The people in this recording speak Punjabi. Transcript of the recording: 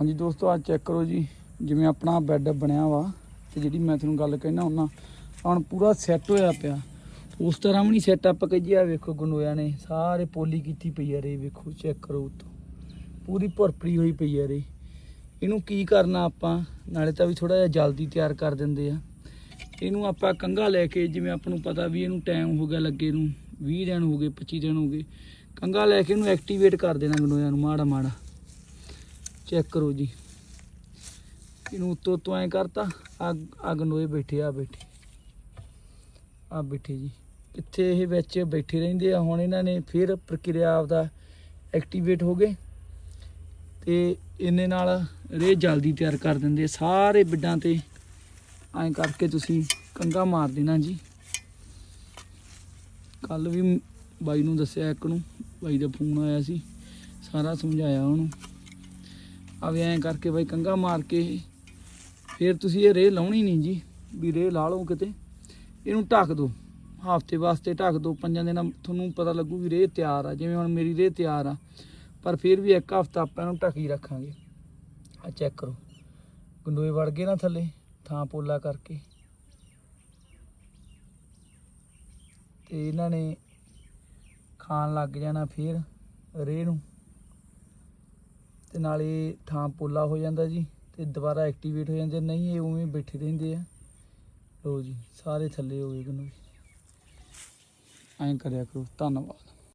ਹਾਂਜੀ ਦੋਸਤੋ ਆ ਚੈੱਕ ਕਰੋ ਜੀ। ਜਿਵੇਂ ਆਪਣਾ ਬੈੱਡ ਬਣਿਆ ਵਾ ਤੇ ਜਿਹੜੀ ਮੈਂ ਤੁਹਾਨੂੰ ਗੱਲ ਕਹਿਣਾ ਹੁੰਦਾ, ਹੁਣ ਪੂਰਾ ਸੈੱਟ ਹੋਇਆ ਪਿਆ। ਉਸ ਤਰ੍ਹਾਂ ਵੀ ਨਹੀਂ ਸੈੱਟ ਅਪ ਕਹੀ ਆ ਵੇਖੋ ਗੰਡੋਇਆ ਨੇ, ਸਾਰੇ ਪੋਲੀ ਕੀਤੀ ਪਈ ਆ ਰੇ, ਵੇਖੋ ਚੈੱਕ ਕਰੋ ਉੱਤੋਂ। ਪੂਰੀ ਭਰਪਰੀ ਹੋਈ ਪਈ ਆ ਰੇ। ਇਹਨੂੰ ਕੀ ਕਰਨਾ ਆਪਾਂ? ਨਾਲੇ ਤਾਂ ਵੀ ਥੋੜਾ ਜਿਹਾ ਜਲਦੀ ਤਿਆਰ ਕਰ ਦਿੰਦੇ ਆ। ਇਹਨੂੰ ਆਪਾਂ ਕੰਗਾ ਲੈ ਕੇ, ਜਿਵੇਂ ਆਪਾਂ ਨੂੰ ਪਤਾ ਵੀ ਇਹਨੂੰ ਟਾਈਮ ਹੋ ਗਿਆ ਲੱਗੇ ਨੂੰ 20 ਦਿਨ ਹੋ ਗਏ 25 ਦਿਨ ਹੋ ਗਏ ਕੰਗਾ ਲੈ ਕੇ ਇਹਨੂੰ ਐਕਟੀਵੇਟ ਕਰ ਦੇਣਾ ਗੰਡੋਇਆ ਨੂੰ ਮਾੜਾ ਮਾੜਾ ਚੈੱਕ ਕਰੋ ਜੀ। ਇਹਨੂੰ ਉੱਤੋਂ ਤੋਂ ਐ ਕਰਤਾ ਆ ਆ ਗੰਡੋਏ ਬੈਠੇ ਆ ਬੈਠੇ। ਆ ਬੈਠੇ ਜੀ। ਕਿੱਥੇ ਇਹ ਵਿੱਚ ਬੈਠੇ ਰਹਿੰਦੇ ਆ, ਹੁਣ ਇਹਨਾਂ ਨੇ ਫਿਰ ਪ੍ਰਕਿਰਿਆ ਆਪਦਾ ਐਕਟੀਵੇਟ ਹੋ ਗਏ ਤੇ ਇਹਨੇ ਨਾਲ ਰੇ ਜਲਦੀ ਤਿਆਰ ਕਰ ਦਿੰਦੇ ਸਾਰੇ ਬਿੱਡਾਂ ਤੇ ਐਂ ਕਰਕੇ ਤੁਸੀਂ ਕੰਗਾ ਮਾਰ ਦੇਣਾ ਜੀ। ਕੱਲ ਵੀ ਬਾਈ ਨੂੰ ਦੱਸਿਆ ਇੱਕ ਨੂੰ, ਬਾਈ ਦਾ ਫੋਨ ਆਇਆ ਸੀ, ਸਾਰਾ ਸਮਝਾਇਆ ਉਹਨੂੰ। ਆਵੇ ਐਂ ਕਰਕੇ ਬਾਈ ਕੰਗਾ ਮਾਰ ਕੇ ਫਿਰ ਤੁਸੀਂ ਇਹ ਰੇਹ ਲਾਉਣੀ ਨਹੀਂ ਜੀ, ਵੀ ਰੇਹ ਲਾ ਲਓ ਕਿਤੇ। ਇਹਨੂੰ ਢੱਕ ਦਿਓ ਹਫ਼ਤੇ ਵਾਸਤੇ ਢੱਕ ਦਿਓ ਪੰਜਾਂ ਦਿਨਾਂ ਤੁਹਾਨੂੰ ਪਤਾ ਲੱਗੂ ਵੀ ਰੇਹ ਤਿਆਰ ਆ, ਜਿਵੇਂ ਹੁਣ ਮੇਰੀ ਰੇਹ ਤਿਆਰ ਆ। ਪਰ ਫਿਰ ਵੀ ਇੱਕ ਹਫਤਾ ਆਪਾਂ ਇਹਨੂੰ ਢੱਕੀ ਰੱਖਾਂਗੇ। ਆ ਚੈੱਕ ਕਰੋ। ਗੰਡੋਏ ਵੜ ਗਏ ਨਾ ਥੱਲੇ, ਥਾਂ ਪੋਲਾ ਕਰਕੇ। ਤੇ ਇਹਨਾਂ ਨੇ ਖਾਣ ਲੱਗ ਜਾਣਾ ਫਿਰ ਰੇਹ ਨੂੰ। ਤੇ ਨਾਲੇ ਥਾਂ ਪੋਲਾ ਹੋ ਜਾਂਦਾ ਜੀ ਤੇ ਦੁਬਾਰਾ ਐਕਟੀਵੇਟ ਹੋ ਜਾਂਦੇ ਨਹੀਂ, ਇਹ ਉਵੇਂ ਬੈਠੇ ਰਹਿੰਦੇ ਆ। ਲੋ ਜੀ, ਸਾਰੇ ਥੱਲੇ ਹੋ ਗਏ ਗੰਡੋਏ ਐਂ ਕਰਿਆ ਕਰੋ। ਧੰਨਵਾਦ।